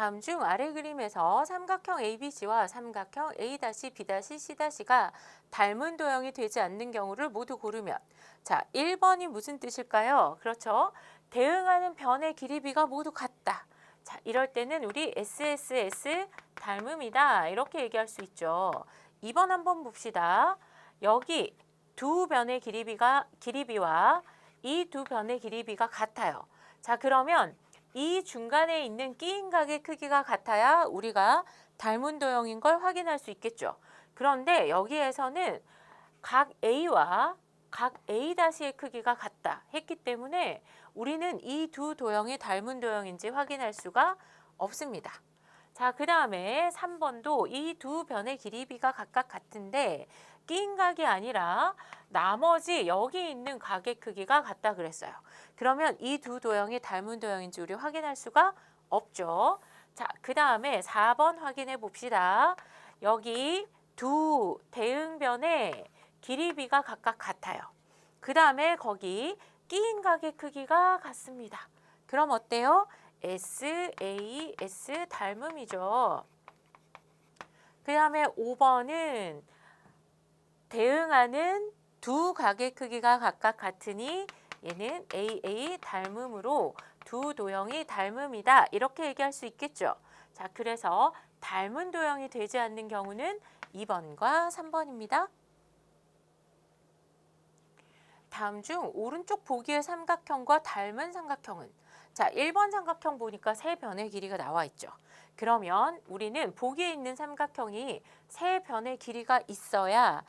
다음 중 아래 그림에서 삼각형 ABC와 삼각형 A-B-C-가 닮은 도형이 되지 않는 경우를 모두 고르면 자, 1번이 무슨 뜻일까요? 그렇죠. 대응하는 변의 길이비가 모두 같다. 자, 이럴 때는 우리 SSS 닮음이다. 이렇게 얘기할 수 있죠. 2번 한번 봅시다. 여기 두 변의 길이비가 길이비와 이 두 변의 길이비가 같아요. 자, 그러면 이 중간에 있는 끼인각의 크기가 같아야 우리가 닮은 도형인 걸 확인할 수 있겠죠. 그런데 여기에서는 각 A와 각 A-의 크기가 같다 했기 때문에 우리는 이 두 도형이 닮은 도형인지 확인할 수가 없습니다. 자, 그 다음에 3번도 이 두 변의 길이비가 각각 같은데 끼인 각이 아니라 나머지 여기 있는 각의 크기가 같다 그랬어요. 그러면 이 두 도형이 닮은 도형인지 우리 확인할 수가 없죠. 자, 그 다음에 4번 확인해 봅시다. 여기 두 대응변의 길이비가 각각 같아요. 그 다음에 거기 끼인 각의 크기가 같습니다. 그럼 어때요? S, A, S 닮음이죠. 그 다음에 5번은 대응하는 두 각의 크기가 각각 같으니 얘는 AA 닮음으로 두 도형이 닮음이다. 이렇게 얘기할 수 있겠죠. 자, 그래서 닮은 도형이 되지 않는 경우는 2번과 3번입니다. 다음 중 오른쪽 보기의 삼각형과 닮은 삼각형은 자, 1번 삼각형 보니까 세 변의 길이가 나와 있죠. 그러면 우리는 보기에 있는 삼각형이 세 변의 길이가 있어야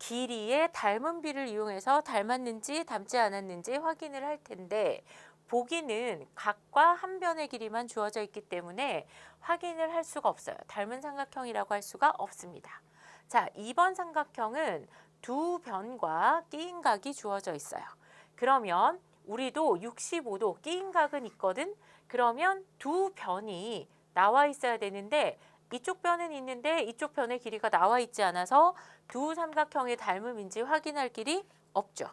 길이의 닮은 비를 이용해서 닮았는지 닮지 않았는지 확인을 할 텐데 보기는 각과 한 변의 길이만 주어져 있기 때문에 확인을 할 수가 없어요. 닮은 삼각형이라고 할 수가 없습니다. 자, 2번 삼각형은 두 변과 끼인 각이 주어져 있어요. 그러면 우리도 65도 끼인 각은 있거든. 그러면 두 변이 나와 있어야 되는데 이쪽 변은 있는데 이쪽 변의 길이가 나와 있지 않아서 두 삼각형의 닮음인지 확인할 길이 없죠.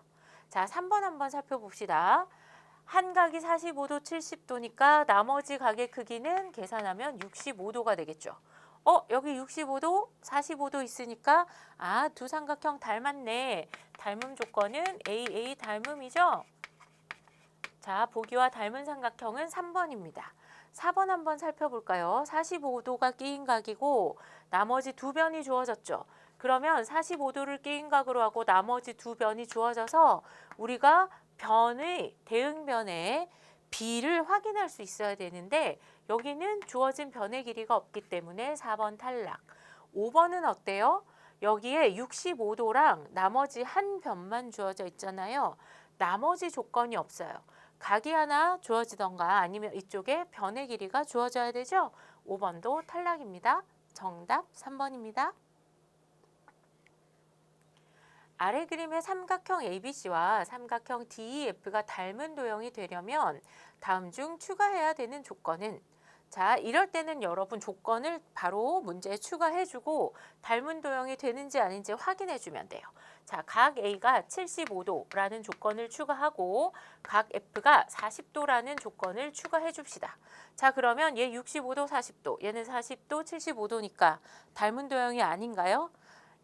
자, 3번 한번 살펴봅시다. 한 각이 45도, 70도니까 나머지 각의 크기는 계산하면 65도가 되겠죠. 어, 여기 65도, 45도 있으니까 아, 두 삼각형 닮았네. 닮음 조건은 AA 닮음이죠. 자, 보기와 닮은 삼각형은 3번입니다. 4번 한번 살펴볼까요? 45도가 끼인 각이고 나머지 두 변이 주어졌죠. 그러면 45도를 끼인 각으로 하고 나머지 두 변이 주어져서 우리가 변의 대응변의 비를 확인할 수 있어야 되는데 여기는 주어진 변의 길이가 없기 때문에 4번 탈락. 5번은 어때요? 여기에 65도랑 나머지 한 변만 주어져 있잖아요. 나머지 조건이 없어요. 각이 하나 주어지던가 아니면 이쪽에 변의 길이가 주어져야 되죠. 5번도 탈락입니다. 정답 3번입니다. 아래 그림의 삼각형 ABC와 삼각형 DEF가 닮은 도형이 되려면 다음 중 추가해야 되는 조건은 자, 이럴 때는 여러분 조건을 바로 문제에 추가해주고 닮은 도형이 되는지 아닌지 확인해주면 돼요. 자, 각 A가 75도라는 조건을 추가하고 각 F가 40도라는 조건을 추가해 줍시다. 자, 그러면 얘 65도, 40도, 얘는 40도, 75도니까 닮은 도형이 아닌가요?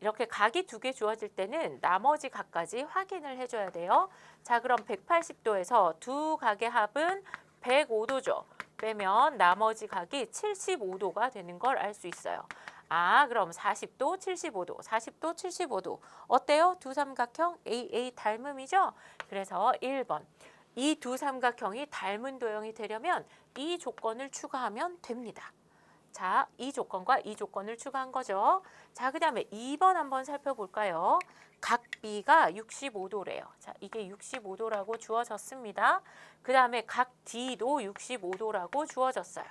이렇게 각이 두 개 주어질 때는 나머지 각까지 확인을 해줘야 돼요. 자, 그럼 180도에서 두 각의 합은 105도죠. 빼면 나머지 각이 75도가 되는 걸 알 수 있어요. 아, 그럼 40도, 75도, 40도, 75도. 어때요? 두 삼각형 AA 닮음이죠? 그래서 1번. 이 두 삼각형이 닮은 도형이 되려면 이 조건을 추가하면 됩니다. 자, 이 조건과 이 조건을 추가한 거죠. 자, 그 다음에 2번 한번 살펴볼까요? 각 B가 65도래요. 자, 이게 65도라고 주어졌습니다. 그 다음에 각 D도 65도라고 주어졌어요.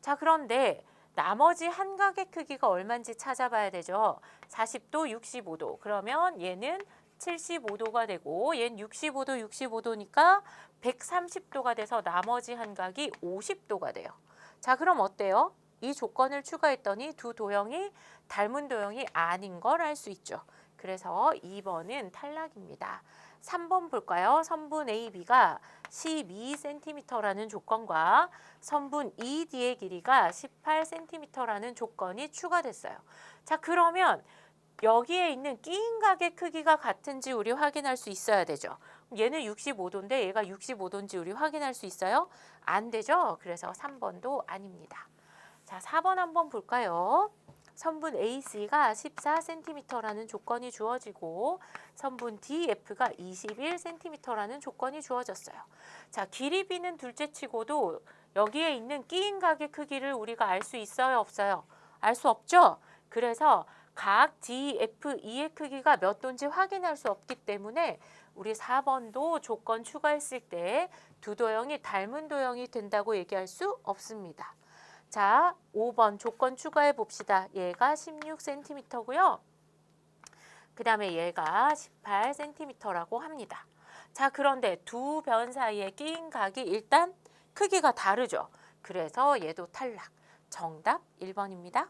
자, 그런데 나머지 한 각의 크기가 얼마인지 찾아봐야 되죠. 40도, 65도. 그러면 얘는 75도가 되고 얘는 65도, 65도니까 130도가 돼서 나머지 한 각이 50도가 돼요. 자, 그럼 어때요? 이 조건을 추가했더니 두 도형이 닮은 도형이 아닌 걸 알 수 있죠. 그래서 2번은 탈락입니다. 3번 볼까요? 선분 A, B가 12cm라는 조건과 선분 ED의 길이가 18cm라는 조건이 추가됐어요. 자, 그러면 여기에 있는 끼인 각의 크기가 같은지 우리 확인할 수 있어야 되죠. 얘는 65도인데 얘가 65도인지 우리 확인할 수 있어요? 안 되죠. 그래서 3번도 아닙니다. 자, 4번 한번 볼까요? 선분 AC가 14cm라는 조건이 주어지고 선분 DF가 21cm라는 조건이 주어졌어요. 자, 길이 B는 둘째치고도 여기에 있는 끼인 각의 크기를 우리가 알 수 있어요, 없어요? 알 수 없죠. 그래서 각 DFE의 크기가 몇 도인지 확인할 수 없기 때문에 우리 4번도 조건 추가했을 때 두 도형이 닮은 도형이 된다고 얘기할 수 없습니다. 자, 5번 조건 추가해 봅시다. 얘가 16cm고요. 그 다음에 얘가 18cm라고 합니다. 자, 그런데 두 변 사이에 끼인 각이 일단 크기가 다르죠. 그래서 얘도 탈락. 정답 1번입니다.